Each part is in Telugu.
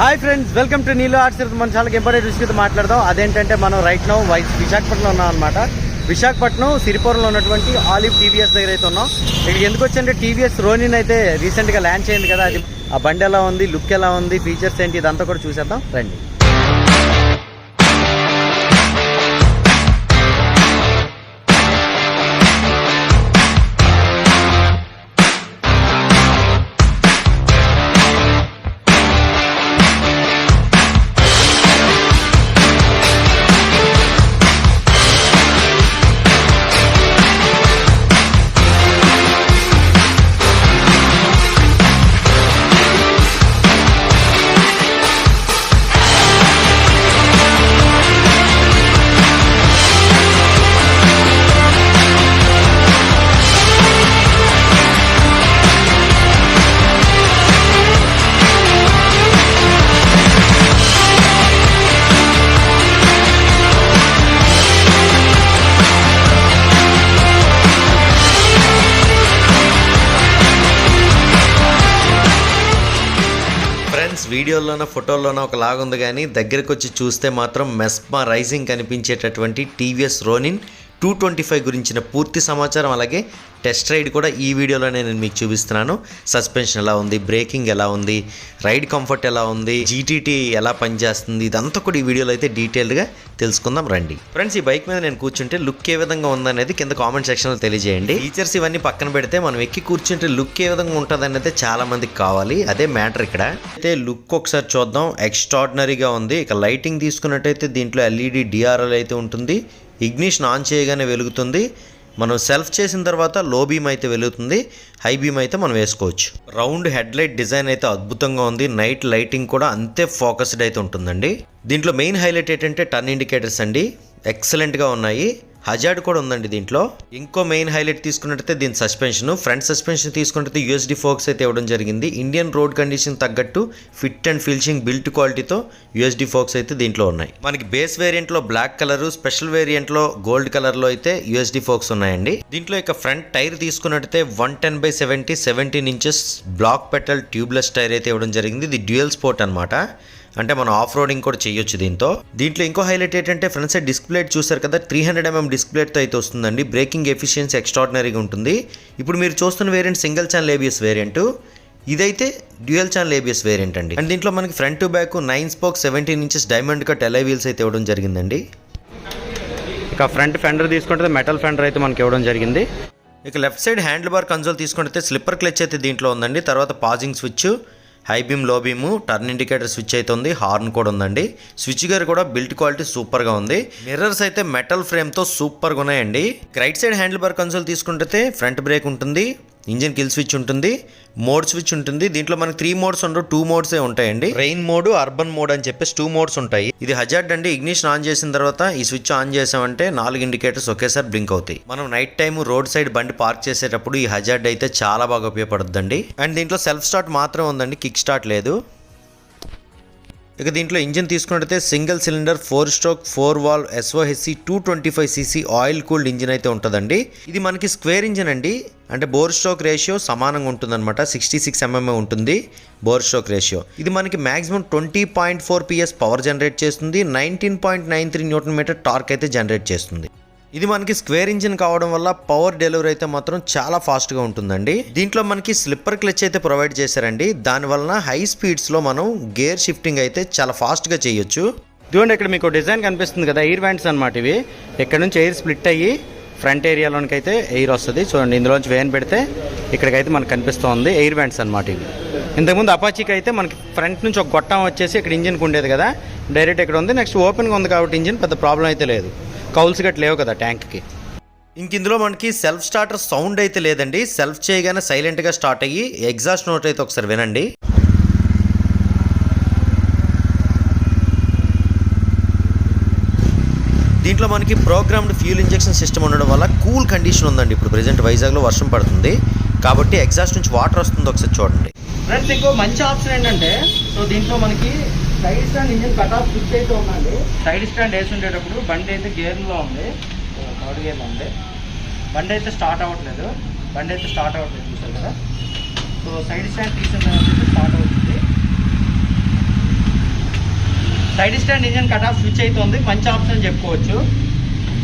Hi friends welcome to Neelo arts మన చాలా ఇంపార్టెంట్ విషయం మాట్లాడదాం. అదేంటంటే మనం రైట్ నౌ వై విశాఖపట్నంలో ఉన్నాం అనమాట విశాఖపట్నం సిరిపురంలో ఉన్నటువంటి ఆలివ్ టీవీఎస్ దగ్గర అయితే ఉన్నాం. ఇక్కడికి ఎందుకు వచ్చంటే టీవీఎస్ రోనిన్ అయితే రీసెంట్గా ల్యాండ్ చేయండి కదా. అది ఆ బండి ఎలా ఉంది లుక్ ఎలా ఉంది ఫీచర్స్ ఏంటి ఇదంతా కూడా చూసేద్దాం. రండి. వీడియోల్లోనో వీడియోలోన ఫోటోల్లోన ఒక లాగా ఉంది కానీ దగ్గరకు వచ్చి చూస్తే మాత్రం mesmerizing కనిపించేటటువంటి TVS Ronin two twenty five గురించిన పూర్తి సమాచారం అలాగే టెస్ట్ రైడ్ కూడా ఈ వీడియోలోనే నేను మీకు చూపిస్తున్నాను. సస్పెన్షన్ ఎలా ఉంది? బ్రేకింగ్ ఎలా ఉంది? రైడ్ కంఫర్ట్ ఎలా ఉంది? జీటీటీ ఎలా పనిచేస్తుంది? ఇదంతా కూడా ఈ వీడియోలో అయితే డీటెయిల్డ్గా తెలుసుకుందాం రండి. ఫ్రెండ్స్ ఈ బైక్ మీద నేను కూర్చుంటే లుక్ ఏ విధంగా ఉందనేది కింద కామెంట్ సెక్షన్లో తెలియజేయండి. ఫీచర్స్ ఇవన్నీ పక్కన పెడితే మనం ఎక్కి కూర్చుంటే లుక్ ఏ విధంగా ఉంటుంది అనేది చాలా మందికి కావాలి. అదే మ్యాటర్ ఇక్కడ. అయితే లుక్ ఒకసారి చూద్దాం. ఎక్స్ట్రాడినరీగా ఉంది. ఇక లైటింగ్ తీసుకున్నట్టయితే దీంట్లో ఎల్ఈడి డిఆర్ఎల్ అయితే ఉంటుంది. ఇగ్నిషన్ ఆన్ చేయగానే వెలుగుతుంది. మనం సెల్ఫ్ చేసిన తర్వాత లో బీమ్ అయితే వెలుగుతుంది. హై బీమ్ అయితే మనం వేసుకోవచ్చు. రౌండ్ హెడ్ లైట్ డిజైన్ అయితే అద్భుతంగా ఉంది. నైట్ లైటింగ్ కూడా అంతే ఫోకస్డ్ అయితే ఉంటుందండి. దీంట్లో మెయిన్ హైలైట్ ఏంటంటే టర్న్ ఇండికేటర్స్ అండి. ఎక్సలెంట్గా ఉన్నాయి. హజార్డ్ కూడా ఉందండి దీంట్లో. ఇంకో మెయిన్ హైలైట్ తీసుకున్నట్టయితే దీని సస్పెన్షన్ ఫ్రంట్ సస్పెన్షన్ తీసుకున్నట్టు యూఎస్డి ఫోక్స్ అయితే ఇవ్వడం జరిగింది. ఇండియన్ రోడ్ కండిషన్ తగ్గట్టు ఫిట్ అండ్ ఫినిషింగ్ బిల్ట్ క్వాలిటీతో యూఎస్డి ఫోక్స్ అయితే దీంట్లో ఉన్నాయి. మనకి బేస్ వేరియంట్లో బ్లాక్ కలర్ స్పెషల్ వేరియంట్లో గోల్డ్ కలర్లో అయితే యూఎస్డి ఫోక్స్ ఉన్నాయండి. దీంట్లో ఇక ఫ్రంట్ టైర్ తీసుకున్నట్టయితే one ten by seventy seventeen inches black petal tubeless tyre అయితే ఇవ్వడం జరిగింది. ఇది డ్యూయల్ స్పోర్ట్ అనమాట అంటే మనం ఆఫ్ రోడింగ్ కూడా చేయొచ్చు దీంతో. దీంట్లో ఇంకో హైలైట్ ఏంటంటే ఫ్రంట్ సైడ్ డిస్ప్లే చూసారు కదా త్రీ హండ్రెడ్ ఎంఎం డిస్ప్లేతో అయితే వస్తుందండి. బ్రేకింగ్ ఎఫిషియన్సీ ఎక్స్ట్రాడినరీగా ఉంటుంది. ఇప్పుడు మీరు చూస్తున్న variant single channel ABS variant ఇదైతే డ్యూయల్ ఛానల్ ఏబిఎస్ వేరియంట్ అండి. అండ్ దీంట్లో మనకి front to back nine spoke seventeen inches diamond cut alloy wheels అయితే ఇవ్వడం జరిగిందండి. ఇక ఫ్రంట్ ఫెండర్ తీసుకుంటే మెటల్ ఫెండర్ అయితే మనకి ఇవ్వడం జరిగింది. ఇక left side handle bar console తీసుకుంటే స్లిప్పర్ క్లచ్ అయితే దీంట్లో ఉందండి. తర్వాత పాజింగ్ స్విచ్ హై బీమ్లో బీమ్ టర్న్ ఇండికేటర్ స్విచ్ అయితే ఉంది హార్న్ కూడా ఉందండి. స్విచ్ గేర్ కూడా బిల్ట్ క్వాలిటీ సూపర్గా ఉంది. మిర్రర్స్ అయితే మెటల్ ఫ్రేమ్తో సూపర్గా ఉన్నాయండి. Right side handle bar console తీసుకుంటే ఫ్రంట్ బ్రేక్ ఉంటుంది. ఇంజిన్ కిల్ స్విచ్ ఉంటుంది మోడ్ స్విచ్ ఉంటుంది. దీంట్లో మనకి త్రీ మోడ్స్ ఉండవు టూ మోడ్స్ ఉంటాయండి. రెయిన్ మోడ్ అర్బన్ మోడ్ అని చెప్పేసి టూ మోడ్స్ ఉంటాయి. ఇది హజార్డ్ అండి. ఇగ్నిషన్ ఆన్ చేసిన తర్వాత ఈ స్విచ్ ఆన్ చేసామంటే నాలుగు ఇండికేటర్స్ ఒకేసారి బ్లింక్ అవుతాయి. మనం నైట్ టైం రోడ్ సైడ్ బండి పార్క్ చేసేటప్పుడు ఈ హజార్డ్ అయితే చాలా బాగా ఉపయోగపడుతుందండి అండ్ దీంట్లో సెల్ఫ్ స్టార్ట్ మాత్రం ఉందండి కిక్ స్టార్ట్ లేదు. ఇక దీంట్లో ఇంజిన్ తీసుకున్నట్టయితే single cylinder four stroke four valve SOHC two twenty five cc oil cooled engine అయితే ఉంటుందండి. ఇది మనకి స్క్వేర్ ఇంజిన్ అండి. అంటే బోర్ స్ట్రోక్ రేషియో సమానంగా ఉంటుందన్నమాట. సిక్స్టీ సిక్స్ ఎంఎంఏ ఉంటుంది బోర్ స్ట్రోక్ రేషియో. ఇది మనకి maximum twenty point four PS power generate చేస్తుంది. Nineteen point nine three newton meter torque అయితే జనరేట్ చేస్తుంది. ఇది మనకి స్క్వేర్ ఇంజిన్ కావడం వల్ల పవర్ డెలివరీ అయితే మాత్రం చాలా ఫాస్ట్గా ఉంటుందండి. దీంట్లో మనకి స్లిప్పర్ క్లచ్ అయితే ప్రొవైడ్ చేశారండి. దానివలన హై స్పీడ్స్లో మనం గేర్ షిఫ్టింగ్ అయితే చాలా ఫాస్ట్గా చేయొచ్చు. చూడండి ఇక్కడ మీకు డిజైన్ కనిపిస్తుంది కదా ఎయిర్ వ్యాంట్స్ అనమాట ఇవి. ఇక్కడ నుంచి ఎయిర్ స్ప్లిట్ అయ్యి ఫ్రంట్ ఏరియాలోనికి అయితే ఎయిర్ వస్తుంది. చూడండి ఇందులోంచి వేన్ పెడితే ఇక్కడికైతే మనకు కనిపిస్తుంది ఎయిర్ వ్యాండ్స్ అనమాట ఇవి. ఇంతకుముందు అపాచీకి అయితే మనకి ఫ్రంట్ నుంచి ఒక గొట్టం వచ్చేసి ఇక్కడ ఇంజిన్కి ఉండేది కదా డైరెక్ట్ ఇక్కడ ఉంది. నెక్స్ట్ ఓపెన్గా ఉంది కాబట్టి ఇంజిన్ పెద్ద ప్రాబ్లం అయితే లేదు. కౌల్స్ గట్ లేవు కదా ట్యాంక్కి. ఇంక ఇందులో మనకి సెల్ఫ్ స్టార్టర్ సౌండ్ అయితే లేదండి. సెల్ఫ్ చేయగానే సైలెంట్గా స్టార్ట్ అయ్యి ఎగ్జాస్ట్ నోట్ అయితే ఒకసారి వినండి. దీంట్లో మనకి ప్రోగ్రామ్డ్ ఫ్యూల్ ఇంజెక్షన్ సిస్టమ్ ఉండడం వల్ల కూల్ కండిషన్ ఉందండి. ఇప్పుడు ప్రెసెంట్ వైజాగ్లో వర్షం పడుతుంది. కాబట్టి ఎగ్జాస్ట్ నుంచి వాటర్ వస్తుంది ఒకసారి చూడండి. ఫ్రెండ్స్ ఇంకో మంచి ఆప్షన్ ఏంటంటే సో దీంట్లో మనకి side stand engine cut off switch అయితే ఉందండి. సైడ్ స్టాండ్ వేసి ఉండేటప్పుడు బండి అయితే గేర్లో ఉంది. థర్డ్ గేర్లో ఉంది. బండి అయితే స్టార్ట్ అవ్వట్లేదు. బండి అయితే స్టార్ట్ అవ్వట్లేదు చూసారు కదా? సో సైడ్ స్టాండ్ తీసిన తర్వాత స్టార్ట్ అవుతుంది. Side stand engine cut off switch అయితే ఉంది. మంచి ఆప్షన్ చెప్పుకోవచ్చు.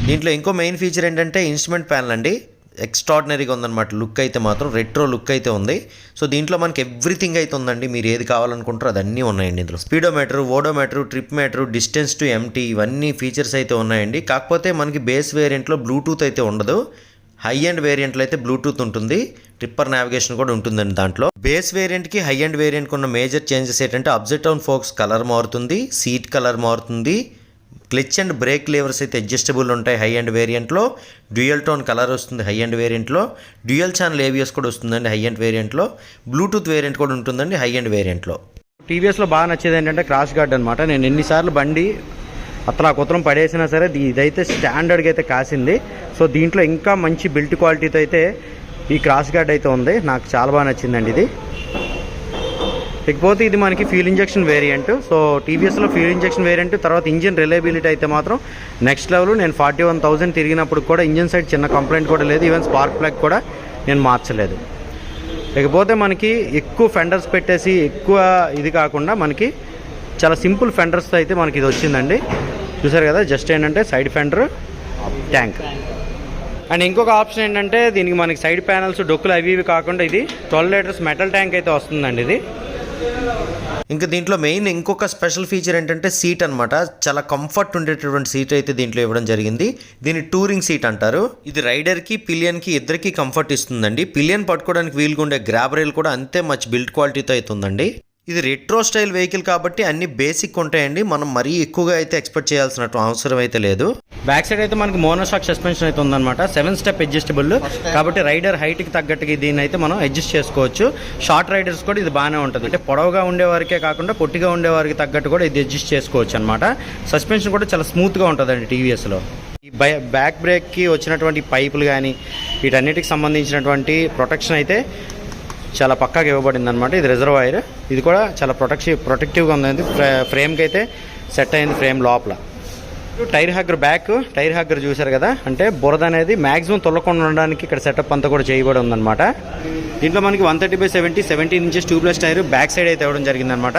దీంట్లో ఇంకో మెయిన్ ఫీచర్ ఏంటంటే ఇన్స్ట్రుమెంట్ ప్యానల్ అండి. ఎక్స్ట్రాడినరీగా ఉందన్నమాట. లుక్ అయితే మాత్రం రెట్రో లుక్ అయితే ఉంది. సో దీంట్లో మనకి ఎవ్రీథింగ్ అయితే ఉందండి. మీరు ఏది కావాలనుకుంటారో అది అన్నీ ఉన్నాయండి ఇందులో. Speedometer odometer trip meter distance to empty ఇవన్నీ ఫీచర్స్ అయితే ఉన్నాయండి. కాకపోతే మనకి బేస్ వేరియంట్లో బ్లూటూత్ అయితే ఉండదు. హై అండ్ వేరియంట్లో అయితే బ్లూటూత్ ఉంటుంది. ట్రిప్పర్ నావిగేషన్ కూడా ఉంటుందండి దాంట్లో. బేస్ వేరియంట్కి హై అండ్ వేరియంట్కి ఉన్న మేజర్ చేంజెస్ ఏంటంటే అబ్జెక్ట్ ఆన్ ఫోక్స్ కలర్ మారుతుంది. సీట్ కలర్ మారుతుంది. క్లిచ్ అండ్ బ్రేక్ లేవర్స్ అయితే అడ్జస్టబుల్ ఉంటాయి హై అండ్ వేరియంట్లో. డ్యూయల్ టోన్ కలర్ వస్తుంది హై అండ్ వేరియంట్లో. డ్యూయల్ ఛానల్ ఏవిఎస్ కూడా వస్తుందండి హై అండ్ వేరియంట్లో. బ్లూటూత్ వేరియంట్ కూడా ఉంటుందండి హై అండ్ వేరియంట్లో. టీవీఎస్లో బాగా నచ్చేది ఏంటంటే క్రాష్ గార్డ్ అనమాట నేను ఎన్నిసార్లు బండి అతలా ఆ కుత్రం పడేసినా సరే ఇదైతే స్టాండర్డ్గా అయితే కాసింది. సో దీంట్లో ఇంకా మంచి బిల్ట్ క్వాలిటీతో అయితే ఈ క్రాస్ గార్డ్ అయితే ఉంది. నాకు చాలా బాగా నచ్చిందండి ఇది. ఇకపోతే ఇది మనకి ఫ్యూల్ ఇంజెక్షన్ వేరియంట్ సో టీవీఎస్లో ఫ్యూల్ ఇంజెక్షన్ వేరియంట్ తర్వాత ఇంజిన్ రిలయబిలిటీ అయితే మాత్రం నెక్స్ట్ లెవెల్ నేను ఫార్టీ వన్ థౌసండ్ తిరిగినప్పుడు కూడా ఇంజిన్ సైడ్ చిన్న కంప్లైంట్ కూడా లేదు. ఈవెన్ స్పార్క్ ప్లగ్ కూడా నేను మార్చలేదు. ఇకపోతే మనకి ఎక్కువ ఫెండర్స్ పెట్టేసి ఎక్కువ ఇది కాకుండా మనకి చాలా సింపుల్ ఫెండర్స్తో అయితే మనకి ఇది వచ్చిందండి. చూసారు కదా జస్ట్ ఏంటంటే సైడ్ ఫెండర్ ట్యాంక్ అండ్ ఇంకొక ఆప్షన్ ఏంటంటే దీనికి మనకి సైడ్ ప్యానల్స్ డొక్కులు అవి ఇవి కాకుండా ఇది ట్వెల్వ్ లీటర్స్ మెటల్ ట్యాంక్ అయితే వస్తుందండి ఇది. ఇంకా దీంట్లో మెయిన్ ఇంకొక స్పెషల్ ఫీచర్ ఏంటంటే సీట్ అన్నమాట. చాలా కంఫర్ట్ ఉండేటటువంటి సీట్ అయితే దీంట్లో ఇవ్వడం జరిగింది. దీన్ని టూరింగ్ సీట్ అంటారు. ఇది రైడర్కి పిలియన్కి ఇద్దరికి కంఫర్ట్ ఇస్తుందండి. పిలియన్ పట్టుకోవడానికి వీలుగా ఉండే గ్రాబ్ రైల్ కూడా అంతే మంచి బిల్డ్ క్వాలిటీతో అయితే ఉందండి. ఇది రెట్రో స్టైల్ వెహికల్ కాబట్టి అన్ని బేసిక్ ఉంటాయండి. మనం మరీ ఎక్కువగా అయితే ఎక్స్పెక్ట్ చేయాల్సిన అవసరం అయితే లేదు. బ్యాక్ సైడ్ అయితే మనకి మోనోషాక్ సస్పెన్షన్ అయితే ఉందన్నమాట. సెవెన్ స్టెప్ అడ్జస్టబుల్ కాబట్టి రైడర్ హైట్కి తగ్గట్టుగా దీన్ని అయితే మనం అడ్జస్ట్ చేసుకోవచ్చు. షార్ట్ రైడర్స్ కూడా ఇది బాగానే ఉంటుంది. అంటే పొడవుగా ఉండే వారికే కాకుండా పొట్టిగా ఉండే వారికి తగ్గట్టు కూడా ఇది అడ్జస్ట్ చేసుకోవచ్చు అనమాట సస్పెన్షన్ కూడా చాలా స్మూత్గా ఉంటుందండి టీవీఎస్లో ఈ బ్యాక్ బ్రేక్కి వచ్చినటువంటి పైపులు కానీ వీటన్నిటికి సంబంధించినటువంటి ప్రొటెక్షన్ అయితే చాలా పక్కాగా ఇవ్వబడింది అనమాట ఇది రిజర్వాయర్ ఇది కూడా చాలా ప్రొటెక్టివ్ ప్రొటెక్టివ్గా ఉంది ఫ్రేమ్కి అయితే సెట్ అయింది ఫ్రేమ్ లోపల. Tyre hugger back tyre hugger చూశారు కదా? అంటే బురద అనేది మాక్సిమం తొలకుండా ఉండడానికి ఇక్కడ సెటప్ అంతా కూడా చేయబడి ఉందన్నమాట. దీంట్లో మనకి one thirty by seventy seventeen inches tubeless tyre back side అయితే ఇవ్వడం జరిగిందనమాట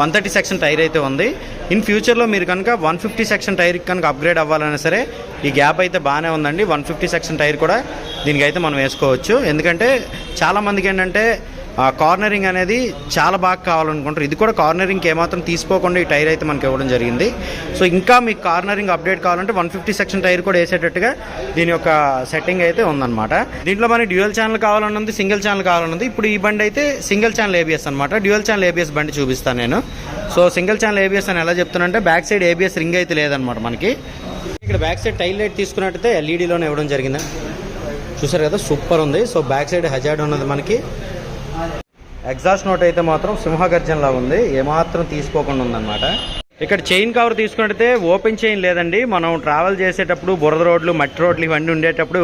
వన్ థర్టీ సెక్షన్ టైర్ అయితే ఉంది. ఇన్ ఫ్యూచర్లో మీరు కనుక వన్ ఫిఫ్టీ సెక్షన్ టైర్ కనుక అప్గ్రేడ్ అవ్వాలన్నా సరే ఈ గ్యాప్ అయితే బాగానే ఉందండి. వన్ ఫిఫ్టీ సెక్షన్ టైర్ కూడా దీనికైతే మనం వేసుకోవచ్చు. ఎందుకంటే చాలామందికి ఏంటంటే కార్నరింగ్ అనేది చాలా బాగా కావాలనుకుంటారు. ఇది కూడా కార్నరింగ్కి ఏమాత్రం తీసుకోకుండా ఈ టైర్ అయితే మనకి ఇవ్వడం జరిగింది. సో ఇంకా మీకు కార్నరింగ్ అప్డేట్ కావాలంటే వన్ ఫిఫ్టీ సెక్షన్ టైర్ కూడా వేసేటట్టుగా దీని యొక్క సెట్టింగ్ అయితే ఉందన్నమాట. దీంట్లో మనకి డ్యూయల్ ఛానల్ కావాలన్నది సింగిల్ ఛానల్ కావాలన్నది ఇప్పుడు ఈ బండి అయితే సింగిల్ ఛానల్ ఏబిఎస్ అనమాట డ్యూయల్ ఛానల్ ఏబిఎస్ బండి చూపిస్తాను నేను. సో సింగిల్ ఛానల్ ఏబిఎస్ అని ఎలా చెప్తున్నానంటే బ్యాక్ సైడ్ ఏబిఎస్ రింగ్ అయితే లేదనమాట మనకి. ఇక్కడ బ్యాక్ సైడ్ టైల్ లైట్ తీసుకున్నట్టయితే ఎల్ఈడీలోనే ఇవ్వడం జరిగింది. చూసారు కదా సూపర్ ఉంది. సో బ్యాక్ సైడ్ హజార్డ్ ఉన్నది మనకి. ఎగ్జాస్ట్ నోట్ అయితే మాత్రం సింహగర్జనలా ఉంది. ఏమాత్రం తీసుకోకుండా ఉందన్నమాట. ఇక్కడ చైన్ కవర్ తీసుకుంటే ఓపెన్ చైన్ లేదండి. మనం ట్రావెల్ చేసేటప్పుడు బురద రోడ్లు మట్టి రోడ్లు ఇవన్నీ ఉండేటప్పుడు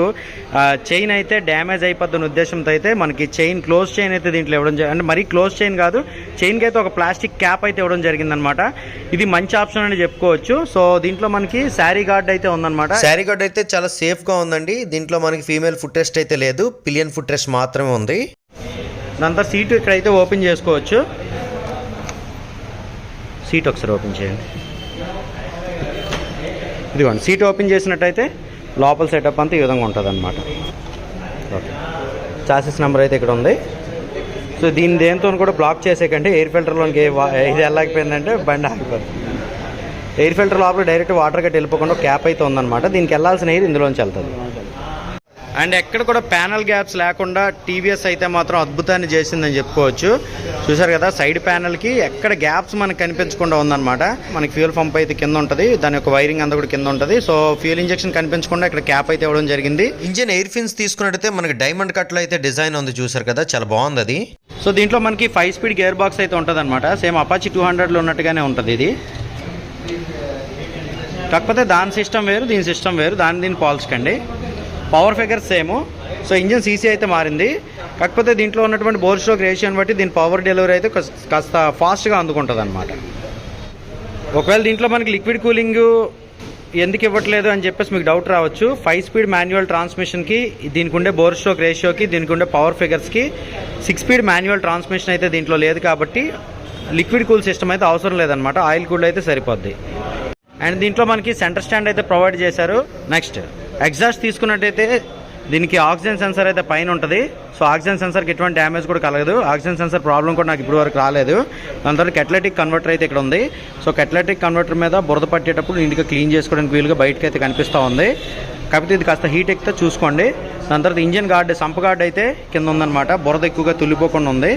చైన్ అయితే డ్యామేజ్ అయిపోతున్న ఉద్దేశంతో అయితే మనకి చైన్ క్లోజ్ చైన్ అయితే దీంట్లో ఇవ్వడం అంటే మరీ క్లోజ్ చైన్ కాదు చైన్కి అయితే ఒక ప్లాస్టిక్ క్యాప్ అయితే ఇవ్వడం జరిగిందనమాట ఇది మంచి ఆప్షన్ అని చెప్పుకోవచ్చు. సో దీంట్లో మనకి శారీ గార్డ్ అయితే ఉందన్నమాట. శారీ గార్డ్ అయితే చాలా సేఫ్గా ఉందండి. దీంట్లో మనకి ఫీమేల్ ఫుట్ టెస్ట్ అయితే లేదు. పిలియన్ ఫుట్ టెస్ట్ మాత్రమే ఉంది. దాంతో సీటు ఇక్కడైతే ఓపెన్ చేసుకోవచ్చు. సీట్ ఒకసారి ఓపెన్ చేయండి. ఇదిగోండి సీట్ ఓపెన్ చేసినట్టయితే లోపల సెటప్ అంతా ఈ విధంగా ఉంటుంది అనమాట ఓకే. చాసెస్ నెంబర్ అయితే ఇక్కడ ఉంది. సో దీని దేంతో కూడా బ్లాక్ చేసేకంటే ఎయిర్ ఫిల్టర్లోకి ఇది వెళ్ళకపోయిందంటే బండి ఆగిపోతుంది ఎయిర్ ఫిల్టర్ లోపల డైరెక్ట్ వాటర్ గట్టి వెళ్ళిపోకుండా క్యాప్ అయితే ఉందన్నమాట. దీనికి వెళ్ళాల్సిన ఎయిర్ ఇందులోంచి వెళ్తుంది. అండ్ ఎక్కడ కూడా ప్యానల్ గ్యాప్స్ లేకుండా టీవీఎస్ అయితే మాత్రం అద్భుతాన్ని చేసిందని చెప్పుకోవచ్చు. చూసారు కదా సైడ్ ప్యానల్కి ఎక్కడ గ్యాప్స్ మనకు కనిపించకుండా ఉందన్నమాట. మనకి ఫ్యూల్ పంప్ అయితే కింద ఉంటుంది దాని యొక్క వైరింగ్ అంతా కూడా కింద ఉంటుంది. సో ఫ్యూల్ ఇంజెక్షన్ కనిపించకుండా ఇక్కడ క్యాప్ అయితే ఇవ్వడం జరిగింది. ఇంజిన్ ఎయిర్ ఫిన్స్ తీసుకున్నట్టయితే మనకి డైమండ్ కట్లో అయితే డిజైన్ ఉంది చూసారు కదా చాలా బాగుంది అది సో దీంట్లో మనకి ఫైవ్ స్పీడ్ గేర్ బాక్స్ అయితే ఉంటుంది అనమాట సేమ్ అపాచి టూ హండ్రెడ్లో ఉన్నట్టుగానే ఉంటుంది ఇది. కాకపోతే దాని సిస్టమ్ వేరు దీని సిస్టమ్ వేరు దాని దీన్ని పోల్చకండి power figure same. So engine cc అయితే మారింది. కాకపోతే దీంట్లో ఉన్నటువంటి బోర్ స్ట్రోక్ రేషియోని బట్టి దీని పవర్ డెలివరీ అయితే కాస్త- కాస్త ఫాస్ట్గా అందుకుంటుంది అనమాట ఒకవేళ దీంట్లో మనకి లిక్విడ్ కూలింగ్ ఎందుకు ఇవ్వట్లేదు అని చెప్పేసి మీకు డౌట్ రావచ్చు. ఫైవ్ స్పీడ్ మాన్యువల్ ట్రాన్స్మిషన్కి దీనికి ఉండే బోర్ స్ట్రోక్ రేషియోకి దీనికి ఉండే పవర్ ఫిగర్స్కి సిక్స్ స్పీడ్ మాన్యువల్ ట్రాన్స్మిషన్ అయితే దీంట్లో లేదు కాబట్టి లిక్విడ్ కూల్ సిస్టమ్ అయితే అవసరం లేదనమాట ఆయిల్ కూల్ అయితే సరిపోద్ది. అండ్ దీంట్లో మనకి సెంటర్ స్టాండ్ అయితే ప్రొవైడ్ చేశారు. నెక్స్ట్. ఎగ్జాస్ట్ తీసుకున్నట్టయితే దీనికి ఆక్సిజన్ సెన్సర్ అయితే పైన ఉంటుంది. సో ఆక్సిజన్ సెన్సర్కి ఎటువంటి డ్యామేజ్ కూడా కలగదు. ఆక్సిజన్ సెన్సర్ ప్రాబ్లం కూడా నాకు ఇప్పుడు వరకు రాలేదు. దాని తర్వాత కెటలెటిక్ కన్వర్టర్ అయితే ఇక్కడ ఉంది. సో కెటలెటిక్ కన్వర్టర్ మీద బురద పట్టేటప్పుడు ఇంటికి క్లీన్ చేసుకోవడానికి వీలుగా బయటకి అయితే కనిపిస్తూ ఉంది. కాకపోతే ఇది కాస్త హీట్ ఎక్కితే చూసుకోండి. దాని తర్వాత ఇంజిన్ గార్డ్ సంప్ గార్డ్ అయితే కింద ఉందన్నమాట. బురద ఎక్కువగా తుల్లిపోకుండా ఉంది.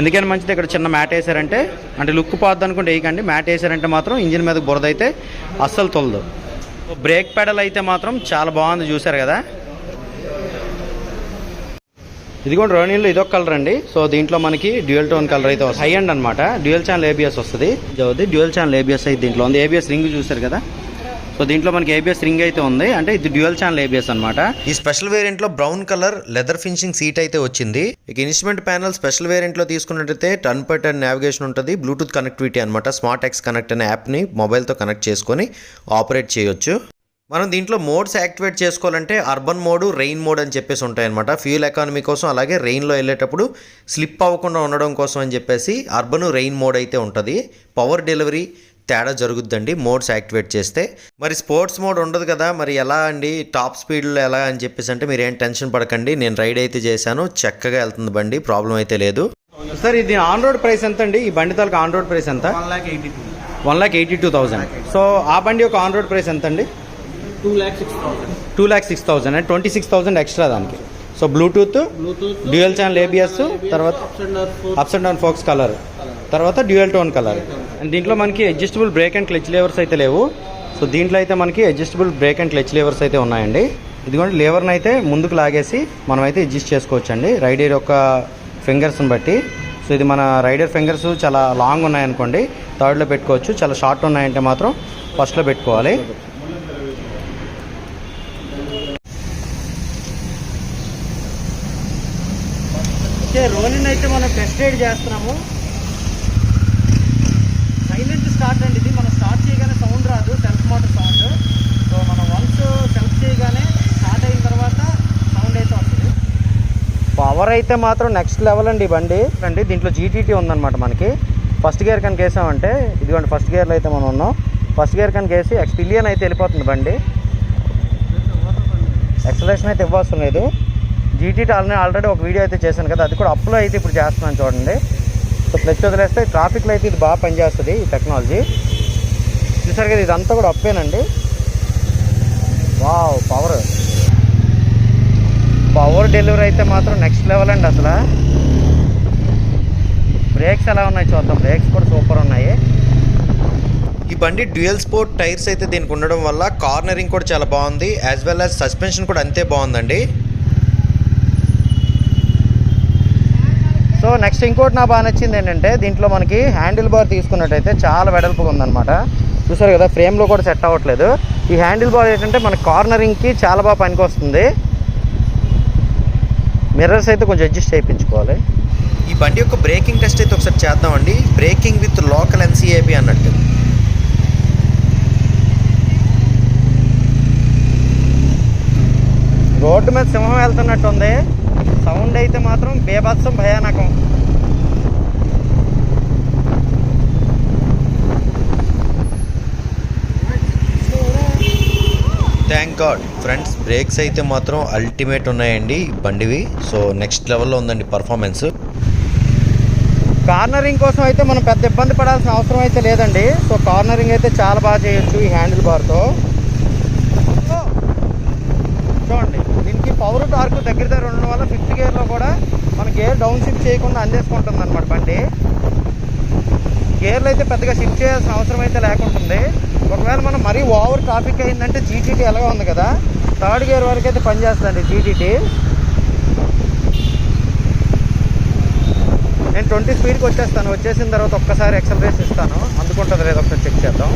ఎందుకని మంచిది ఇక్కడ చిన్న మ్యాట్ వేసారంటే అంటే లుక్ పోద్ది అనుకుంటే వేయకండి. మ్యాట్ వేసారంటే మాత్రం ఇంజిన్ మీద బురద అయితే అస్సలు తొలదు. బ్రేక్ పెడల్ అయితే మాత్రం చాలా బాగుంది చూసారు కదా? ఇదిగోండి రోనీలో ఇదొక కలర్ అండి. సో దీంట్లో మనకి డ్యూయల్ టోన్ కలర్ అయితే హై అండ్ అనమాట డ్యూయల్ ఛానల్ ఏబిఎస్ వస్తుంది. డ్యూయల్ ఛానల్ ఏబిఎస్ అయితే దీంట్లో ఉంది. ఏబిఎస్ రింగ్ చూసారు కదా? సో దీంట్లో మనకి ఏబిఎస్ రింగ్ అయితే ఉంది. అంటే ఇది డ్యూయల్ ఛానల్ ఏబిఎస్ అనమాట ఈ special వేరియంట్లో brown colour leather finishing seat అయితే వచ్చింది. ఇక ఇన్స్ట్రుమెంట్ ప్యానల్ స్పెషల్ వేరియంట్లో తీసుకున్నట్టయితే టర్న్ పర్ టర్న్ నావిగేషన్ ఉంటుంది. బ్లూటూత్ కనెక్టివిటీ అనమాట స్మార్ట్ ఎక్స్ కనెక్ట్ అనే యాప్ని మొబైల్తో కనెక్ట్ చేసుకొని ఆపరేట్ చేయొచ్చు. మనం దీంట్లో మోడ్స్ యాక్టివేట్ చేసుకోవాలంటే అర్బన్ మోడ్ రెయిన్ మోడ్ అని చెప్పేసి ఉంటాయన్నమాట. ఫ్యూల్ ఎకానమీ కోసం అలాగే రెయిన్లో వెళ్ళేటప్పుడు స్లిప్ అవ్వకుండా ఉండడం కోసం అని చెప్పేసి అర్బన్ రెయిన్ మోడ్ అయితే ఉంటుంది. పవర్ డెలివరీ తేడా జరుగుద్దండి. మోడ్స్ యాక్టివేట్ చేస్తే. మరి స్పోర్ట్స్ మోడ్ ఉండదు కదా. మరి ఎలా అండి? టాప్ స్పీడ్లో ఎలా అని చెప్పేసి అంటే మీరు ఏం టెన్షన్ పడకండి. నేను రైడ్ అయితే చేశాను. చక్కగా వెళ్తుంది బండి. ప్రాబ్లం అయితే లేదు. సార్ ఇది ఆన్ రోడ్ ప్రైస్ ఎంత అండి ఈ బండి తాలూకు ఆన్ రోడ్ ప్రైస్ ఎంత? One lakh eighty two one lakh eighty two thousand. So ఆ బండి యొక్క ఆన్ రోడ్ ప్రైస్ ఎంత అండి two lakh six thousand. Two lakh six thousand and twenty six thousand extra దానికి. So Bluetooth Bluetooth dual channel ABS తర్వాత ups and down forks colour తర్వాత డ్యూయల్ టోన్ కలర్. దీంట్లో మనకి adjustable brake and clutch levers అయితే లేవు. సో దీంట్లో అయితే మనకి adjustable brake and clutch levers అయితే ఉన్నాయండి. ఇదిగోండి లేవర్ని అయితే ముందుకు లాగేసి మనమైతే అయితే అడ్జస్ట్ చేసుకోవచ్చండి. రైడర్ యొక్క ఫింగర్స్ని బట్టి. సో ఇది మన రైడర్ ఫింగర్స్ చాలా లాంగ్ ఉన్నాయనుకోండి. థర్డ్లో పెట్టుకోవచ్చు. చాలా షార్ట్ ఉన్నాయంటే మాత్రం ఫస్ట్లో పెట్టుకోవాలి. ఓకే అయితే మనం టెస్ట్ రైడ్ చేస్తున్నాము. స్టార్ట్ అండి. ఇది మనం స్టార్ట్ చేయగానే సౌండ్ రాదు సెల్ఫ్ మోటార్ సౌండ్ సో మనం వన్స్ సెల్ఫ్ చేయగానే స్టార్ట్ అయిన తర్వాత సౌండ్ అయితే వస్తుంది. పవర్ అయితే మాత్రం నెక్స్ట్ లెవెల్ అండి బండి. అండి దీంట్లో జీటీటీ ఉందన్నమాట మనకి. ఫస్ట్ గేర్ కనుక వేసామంటే ఇదిగోండి ఫస్ట్ గేర్లో అయితే మనం ఉన్నాం. ఫస్ట్ గేర్ కనుక వేసి ఎక్స్పిలియన్ అయితే వెళ్ళిపోతుంది బండి. ఎక్సలేషన్ అయితే ఇవ్వాల్సిన లేదు. జీటీటీ ఆల్రెడీ ఆల్రెడీ ఒక వీడియో అయితే చేశాను కదా అది కూడా అప్లో అయితే ఇప్పుడు చేస్తున్నాను చూడండి. సో క్లచ్ వదిలేస్తే ట్రాఫిక్లో అయితే ఇది బాగా పనిచేస్తుంది ఈ టెక్నాలజీ చూసారు కదా ఇదంతా కూడా అప్పేనండి. వావ్ పవర్ పవర్ డెలివరీ అయితే మాత్రం నెక్స్ట్ లెవెల్ అండి అసలు. బ్రేక్స్ ఎలా ఉన్నాయి చూద్దాం. బ్రేక్స్ కూడా సూపర్ ఉన్నాయి. ఈ బండి డ్యూయల్ స్పోర్ట్ టైర్స్ అయితే దీనికి ఉండడం వల్ల కార్నరింగ్ కూడా చాలా బాగుంది యాజ్ వెల్ యాజ్ సస్పెన్షన్ కూడా అంతే బాగుందండి. సో నెక్స్ట్ ఇంకోటి నా బాగా నచ్చింది ఏంటంటే దీంట్లో మనకి హ్యాండిల్ బార్ తీసుకున్నట్టయితే చాలా వెడల్పుగా ఉందన్నమాట. చూసారు కదా ఫ్రేమ్లో కూడా సెట్ అవ్వట్లేదు. ఈ హ్యాండిల్ బార్ ఏంటంటే మన కార్నరింగ్కి చాలా బాగా పనికి వస్తుంది మిర్రర్స్ అయితే కొంచెం అడ్జస్ట్ చేయించుకోవాలి. ఈ బండి యొక్క బ్రేకింగ్ టెస్ట్ అయితే ఒకసారి చేద్దామండి. బ్రేకింగ్ విత్ లోకల్ ఎన్సీఏబి అన్నట్టు. రోడ్డు మీద సింహం వెళ్తున్నట్టు ఉంది సౌండ్ అయితే మాత్రం బేభత్సం భయానకం. థ్యాంక్ గాడ్ ఫ్రెండ్స్ బ్రేక్స్ అయితే మాత్రం అల్టిమేట్ ఉన్నాయండి ఈ బండివి. సో నెక్స్ట్ లెవెల్లో ఉందండి పర్ఫార్మెన్స్ కార్నరింగ్ కోసం అయితే మనం పెద్ద ఇబ్బంది పడాల్సిన అవసరం అయితే లేదండి. సో కార్నరింగ్ అయితే చాలా బాగా చేయొచ్చు ఈ హ్యాండిల్ బార్తో చూడండి. పవర్ టార్క్ దగ్గర దగ్గర ఉండడం వల్ల ఫిఫ్త్ గేర్లో కూడా మన గేర్ డౌన్ షిఫ్ట్ చేయకుండా అందేసుకుంటుంది అనమాట బండి. గేర్లు అయితే పెద్దగా షిఫ్ట్ చేయాల్సిన అవసరం అయితే లేకుంటుంది. ఒకవేళ మనం మరీ ఓవర్ ట్రాఫిక్ అయిందంటే జీటీటీ ఎలాగో ఉంది కదా. థర్డ్ గేర్ వరకు అయితే పనిచేస్తుందండి జీటీటీ నేను ట్వంటీ స్పీడ్కి వచ్చేస్తాను. వచ్చేసిన తర్వాత ఒక్కసారి ఎక్సలరేషన్ ఇస్తాను. అందుకుంటుంది లేదో ఒకసారి చెక్ చేద్దాం.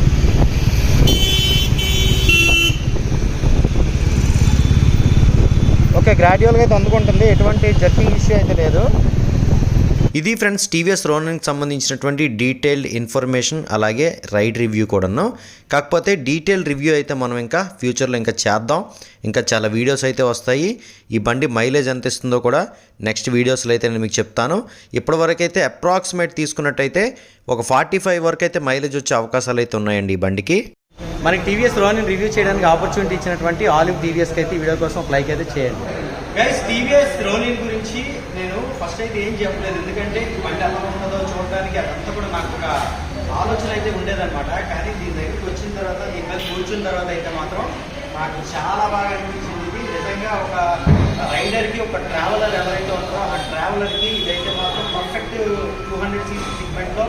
ఓకే గ్రాడ్యువల్గా అయితే అందుకుంటుంది. ఎటువంటి జర్కింగ్ ఇష్యూ అయితే లేదు. ఇది ఫ్రెండ్స్ టీవీఎస్ రోనన్కి సంబంధించినటువంటి డీటెయిల్డ్ ఇన్ఫర్మేషన్ అలాగే రైడ్ రివ్యూ కూడాను. కాకపోతే డీటెయిల్ రివ్యూ అయితే మనం ఇంకా ఫ్యూచర్లో ఇంకా చేద్దాం. ఇంకా చాలా వీడియోస్ అయితే వస్తాయి. ఈ బండి మైలేజ్ ఎంత ఇస్తుందో కూడా నెక్స్ట్ వీడియోస్లో అయితే నేను మీకు చెప్తాను. ఇప్పటివరకు అయితే అప్రాక్సిమేట్ తీసుకున్నట్టయితే ఒక ఫార్టీ ఫైవ్ వరకు అయితే మైలేజ్ వచ్చే అవకాశాలు అయితే ఉన్నాయండి ఈ బండికి. మనకి టీవీఎస్ రోని రివ్యూ చేయడానికి ఆపర్చునిటీ ఇచ్చినటువంటి ఆలివ్ టీవీఎస్కి అయితే ఈ వీడియో కోసం ఒక లైక్ అయితే చేయండి. గైస్ టీవీఎస్ రోనిన్ గురించి నేను ఫస్ట్ అయితే ఏం చెప్పలేదు. ఎందుకంటే ఈ బండి ఎలా ఉంటుందో చూడడానికి అదంతా కూడా నాకు ఒక ఆలోచన అయితే ఉండేదన్నమాట. కానీ దీని దగ్గరికి వచ్చిన తర్వాత దీని మీద కూర్చున్న తర్వాత అయితే మాత్రం నాకు చాలా బాగా అనిపించింది. నిజంగా ఒక రైడర్కి ఒక ట్రావెలర్ ఎవరైతే ఉంటారో ఆ ట్రావెలర్కి ఇదైతే మాత్రం పర్ఫెక్ట్ టూ హండ్రెడ్ సీసీ సెగ్మెంట్లో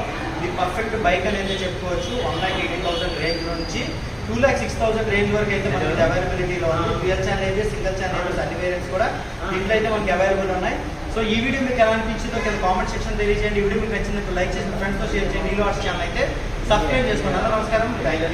పర్ఫెక్ట్ బైక్ అనేది చెప్పుకోవచ్చు. One lakh eighteen thousand range నుంచి two lakh six thousand range వరకు అయితే మనకి అవైలబిలిటీలో ఉంది. డ్యూయల్ ఛానల్ సింగిల్ ఛానల్ అన్ని వేరియంట్స్ కూడా దీంట్లో అయితే మనకి అవైలబుల్ ఉన్నాయి. సో ఈ వీడియో మీకు ఎలా అనిపించిందో కింద కామెంట్ సెక్షన్ తెలియజేయండి. ఈ వీడియో మీకు నచ్చినట్టు లైక్ చేసి ఫ్రెండ్స్తో షేర్ చేయండి. ఈ వాట్స్ ఛానల్ అయితే సబ్స్క్రైబ్ చేసుకోండి. అందరూ నమస్కారం. Thank you